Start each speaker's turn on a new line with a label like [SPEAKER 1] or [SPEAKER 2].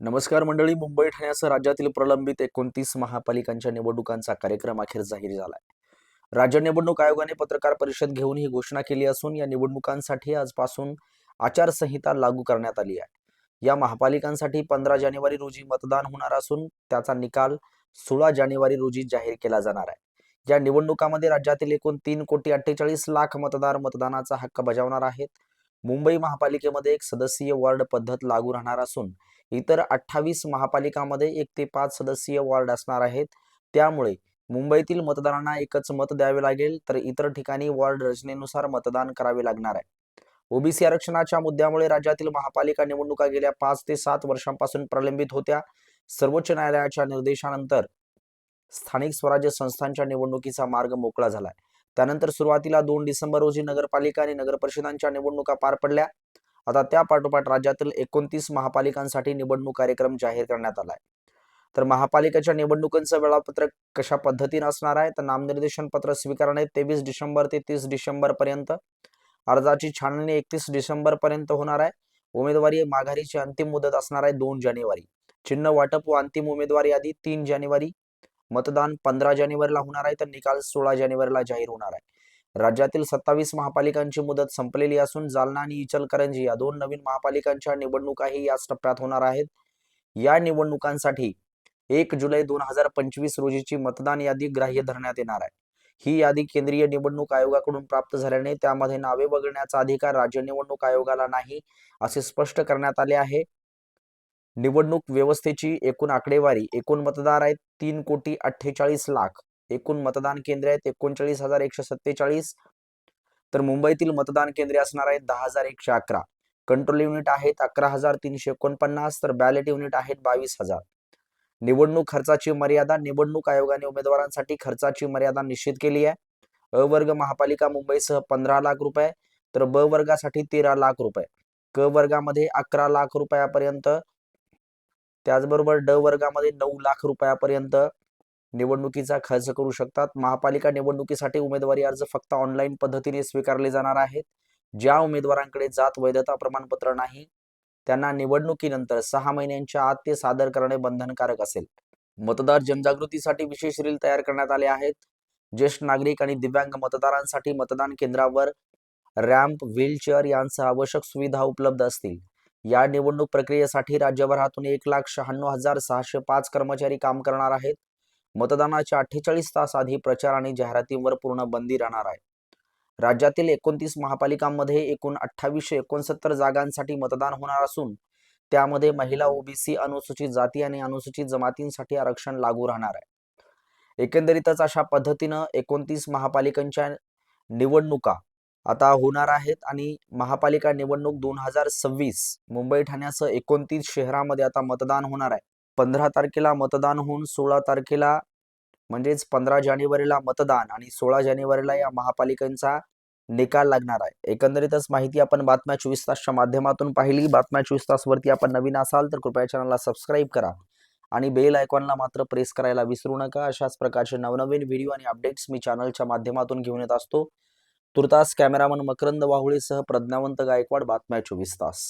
[SPEAKER 1] नमस्कार मंडळी मुंबई ठाण्यासह राज्यातील प्रलंबित एकोणतीस महापालिकांच्या निवडणुकांचा कार्यक्रम अखेर जाहीर झालाय. राज्य निवडणूक आयोगाने पत्रकार परिषद घेऊन ही घोषणा केली असून या निवडणुकांसाठी आजपासून आचारसंहिता लागू करण्यात आली आहे. या महापालिकांसाठी पंधरा जानेवारी रोजी मतदान होणार असून त्याचा निकाल सोळा जानेवारी रोजी जाहीर केला जाणार आहे. या निवडणुकामध्ये राज्यातील एकूण तीन कोटी अठ्ठेचाळीस लाख मतदार मतदानाचा हक्क बजावणार आहेत. मुंबई महापालिकेमध्ये एक सदस्यीय वॉर्ड पद्धत लागू राहणार असून इतर अठ्ठावीस महापालिकांमध्ये एक ते पाच सदस्यीय वॉर्ड असणार आहेत. त्यामुळे मुंबईतील मतदारांना एकच मत द्यावे लागेल तर इतर ठिकाणी वॉर्ड रचनेनुसार मतदान करावे लागणार आहे. ओबीसी आरक्षणाच्या मुद्द्यामुळे राज्यातील महापालिका निवडणुका गेल्या पाच ते सात वर्षांपासून प्रलंबित होत्या. सर्वोच्च न्यायालयाच्या निर्देशानंतर स्थानिक स्वराज्य संस्थांच्या निवडणुकीचा मार्ग मोकळा झालाय त्यानंतर सुरुवातीला दोन डिसेंबर रोजी नगरपालिका आणि नगरपरिषदांच्या निवडणुका पार पडल्या. आता त्या पाठोपाठ राज्यातील एकोणतीस महापालिकांसाठी निवडणूक कार्यक्रम जाहीर करण्यात आलाय. तर महापालिकेच्या निवडणुकांचं वेळापत्रक कशा पद्धतीने असणार आहे? तर नामनिर्देशन पत्र स्वीकारणे तेवीस डिसेंबर ते तीस डिसेंबर पर्यंत. अर्जाची छाननी एकतीस डिसेंबर पर्यंत होणार आहे. उमेदवारी माघारीची अंतिम मुदत असणार आहे दोन जानेवारी. चिन्ह वाटप व अंतिम उमेदवारी यादी तीन जानेवारी. मतदान पंधरा जानेवारीला होणार आहे तर निकाल सोळा जानेवारीला जाहीर होणार आहे. राज्यातील सत्तावीस महापालिकांची मुदत संपलेली असून जालना आणि इचलकरंजी या दोन नवीन महापालिकांच्या निवडणुकाही याच टप्प्यात होणार आहेत. या निवडणुकांसाठी एक जुलै दोन हजार पंचवीस रोजीची मतदान यादी ग्राह्य धरण्यात येणार आहे. ही यादी केंद्रीय निवडणूक आयोगाकडून प्राप्त झाल्याने त्यामध्ये नावे वगळण्याचा अधिकार राज्य निवडणूक आयोगाला नाही असे स्पष्ट करण्यात आले आहे. निवडणूक व्यवस्थेची एकूण आकडेवारी एकूण मतदार आहेत तीन कोटी अठ्ठेचाळीस लाख. एकूण मतदान केंद्रे आहेत एकोणचाळीस हजार एकशे सत्तेचाळीस. तर मुंबईतील मतदान केंद्रे असणार आहेत दहा हजार एकशे अकरा. कंट्रोल युनिट आहेत अकरा हजार तीनशे एकोणपन्नास तर बॅलेट युनिट आहेत बावीस हजार. निवडणूक खर्चाची मर्यादा निवडणूक आयोगाने उमेदवारांसाठी खर्चाची मर्यादा निश्चित केली आहे. अ वर्ग महापालिका मुंबईसह पंधरा लाख रुपये तर ब वर्गासाठी तेरा लाख रुपये. क वर्गामध्ये अकरा लाख रुपयापर्यंत त्याचबरोबर ड वर्गामध्ये नऊ लाख रुपयापर्यंत निवडणुकीचा खर्च करू शकतात. महापालिका निवडणुकीसाठी उमेदवारी अर्ज फक्त ऑनलाईन पद्धतीने स्वीकारले जाणार आहेत. ज्या उमेदवारांकडे जात वैधता प्रमाणपत्र नाही त्यांना निवडणुकीनंतर सहा महिन्यांच्या आत ते सादर करणे बंधनकारक असेल. मतदार जनजागृतीसाठी विशेष रील तयार करण्यात आले आहेत. ज्येष्ठ नागरिक आणि दिव्यांग मतदारांसाठी मतदान केंद्रावर रॅम्प व्हीलचेअर यांसह आवश्यक सुविधा उपलब्ध असतील. या निवडणूक प्रक्रियेसाठी राज्यभरातून एक लाख शहाण्णव हजार सहाशे पाच कर्मचारी काम करणार आहेत. मतदानाच्या अठ्ठेचाळीस तास आधी प्रचार आणि जाहिरातींवर पूर्ण बंदी राहणार आहे. राज्यातील एकोणतीस महापालिकांमध्ये एकूण अठ्ठावीसशे एकोणसत्तर जागांसाठी मतदान होणार असून त्यामध्ये महिला ओबीसी अनुसूचित जाती आणि अनुसूचित जमातींसाठी आरक्षण लागू राहणार आहे. एकंदरीतच अशा पद्धतीनं एकोणतीस महापालिकांच्या निवडणुका आता होणार आहेत आणि महापालिका निवडणूक दोन हजार सव्वीस मुंबई ठाण्यासह एकोणतीस शहरामध्ये आता मतदान होणार आहे. पंधरा तारखेला मतदान होऊन सोळा तारखेला म्हणजेच पंधरा जानेवारीला मतदान आणि सोळा जानेवारीला या महापालिकांचा निकाल लागणार आहे. एकंदरीतच माहिती आपण बातम्या चोवीस तासच्या माध्यमातून पाहिली. बातम्या चोवीस तासवरती आपण नवीन असाल तर कृपया चॅनलला सबस्क्राईब करा आणि बेल आयकॉनला मात्र प्रेस करायला विसरू नका. अशाच प्रकारचे नवनवीन व्हिडिओ आणि अपडेट्स मी चॅनलच्या माध्यमातून घेऊन येत असतो. तुर्तास कॅमेरामन मकरंद वाहुळेसह प्रज्ञावंत गायकवाड बातम्या चोवीस तास.